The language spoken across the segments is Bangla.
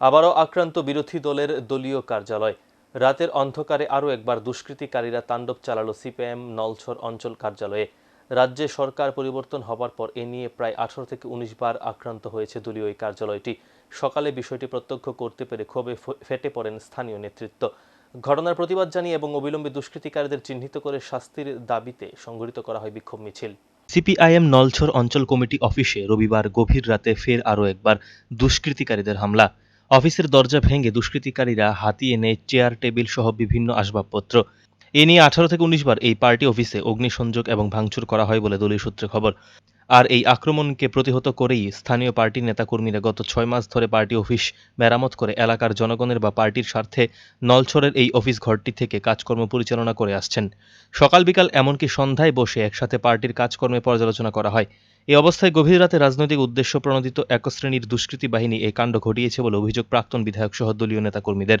আবারও আক্রান্ত বিরোধী দলের দলীয় কার্যালয়। রাতের অন্ধকারে আরও একবার দুষ্কৃতিকারীরা তাণ্ডব চালালো সিপিএম নলছর অঞ্চল কার্যালয়ে। রাজ্যে সরকার পরিবর্তন হবার পর এ নিয়ে প্রায় আঠারো থেকে উনিশ বার আক্রান্ত হয়েছে দলীয় এই কার্যালয়টি। সকালে বিষয়টি প্রত্যক্ষ করতে পেরে ক্ষোভে ফেটে পড়েন স্থানীয় নেতৃত্ব। ঘটনার প্রতিবাদ জানিয়ে এবং অবিলম্বে দুষ্কৃতিকারীদের চিহ্নিত করে শাস্তির দাবিতে সংগঠিত করা হয় বিক্ষোভ মিছিল। সিপিআইএম নলছর অঞ্চল কমিটি অফিসে রবিবার গভীর রাতে ফের আরও একবার দুষ্কৃতিকারীদের হামলা। অফিসের দরজা ভেঙে দুষ্কৃতিকারীরা হাতিয়ে নেয় চেয়ার, টেবিল সহ বিভিন্ন আসবাবপত্র। এ নিয়ে আঠারো থেকে উনিশ বার এই পার্টি অফিসে অগ্নিসংযোগ এবং ভাঙচুর করা হয় বলে দলীয় সূত্রে খবর। আর এই আক্রমণকে প্রতিহত করেই স্থানীয় পার্টির নেতাকর্মীরা গত ছয় মাস ধরে পার্টি অফিস মেরামত করে এলাকার জনগণের বা পার্টির স্বার্থে নলছরের এই অফিস ঘরটি থেকে কাজকর্ম পরিচালনা করে আসছেন। সকাল বিকাল এমনকি সন্ধ্যায় বসে একসাথে পার্টির কাজকর্মে পর্যালোচনা করা হয়। এই অবস্থায় গভীর রাতে রাজনৈতিক উদ্দেশ্য প্রণোদিত এক শ্রেণির দুষ্কৃতী বাহিনী এই কাণ্ড ঘটিয়েছে বলে অভিযোগ প্রাক্তন বিধায়ক সহ দলীয় নেতাকর্মীদের।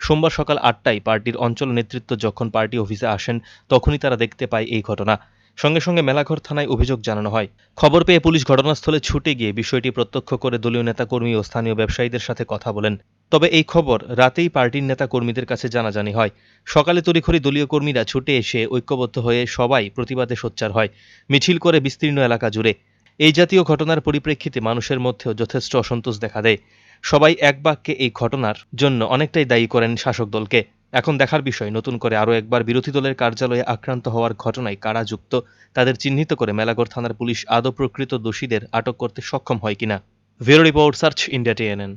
সোমবার সকাল আটটায় পার্টির অঞ্চল নেতৃত্ব যখন পার্টি অফিসে আসেন, তখনই তারা দেখতে পায় এই ঘটনা। সঙ্গে সঙ্গে মেলাঘর থানায় অভিযোগ জানানো হয়। খবর পেয়ে পুলিশ ঘটনাস্থলে ছুটে গিয়ে বিষয়টি প্রত্যক্ষ করে দলীয় নেতাকর্মী ও স্থানীয় ব্যবসায়ীদের সাথে কথা বলেন। তবে এই খবর রাতেই পার্টির নেতা কর্মীদের কাছে জানাজানি হয়। সকালে তড়িঘড়ি দলীয় কর্মীরা ছুটে এসে ঐক্যবদ্ধ হয়ে সবাই প্রতিবাদে সোচ্চার হয়। মিছিল করে বিস্তীর্ণ এলাকা জুড়ে। এই জাতীয় ঘটনার পরিপ্রেক্ষিতে মানুষের মধ্যেও যথেষ্ট অসন্তোষ দেখা দেয়। সবাই এক বাক্যে এই ঘটনার জন্য অনেকটাই দায়ী করেন শাসক দলকে। এখন দেখার বিষয়, নতুন করে আরও একবার বিরোধী দলের কার্যালয়ে আক্রান্ত হওয়ার ঘটনায় কারা যুক্ত, তাদের চিহ্নিত করে মেলাগড় থানার পুলিশ আদৌ প্রকৃত দোষীদের আটক করতে সক্ষম হয় কিনা? ভেরো রিপোর্ট, সার্চ ইন্ডিয়া টিএনএন।